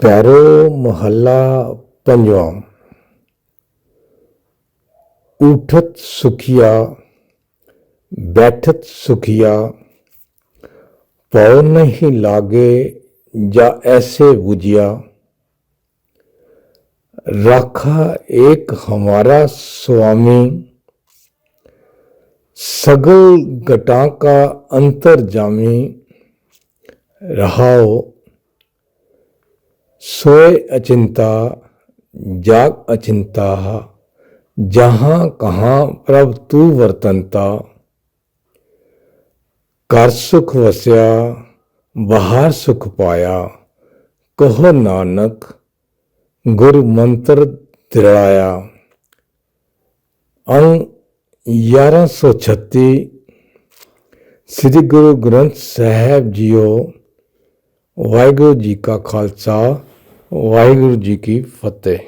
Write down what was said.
पैरो मोहल्ला पंजवा। उठत सुखिया, बैठत सुखिया पौ नहीं लागे जा ऐसे बुझिया राखा एक हमारा स्वामी, सगल गटा का अंतर जामी। रहाओ सोए अचिंता जाग अचिंता जहाँ कहाँ प्रभ तू वर्तनता ਕਰ ਸੁਖ ਵਸਿਆ ਬਾਹਰ ਸੁਖ ਪਾਇਆ ਕਹੋ ਨਾਨਕ ਗੁਰ ਮੰਤਰ ਦਿਰਾਇਆ ਅੰਗ 1136 ਸ੍ਰੀ ਗੁਰੂ ਗ੍ਰੰਥ ਸਾਹਿਬ ਜੀਓ ਵਾਹਿਗੁਰੂ ਜੀ ਕਾ ਖਾਲਸਾ ਵਾਹਿਗੁਰੂ ਜੀ ਕੀ ਫਤਿਹ।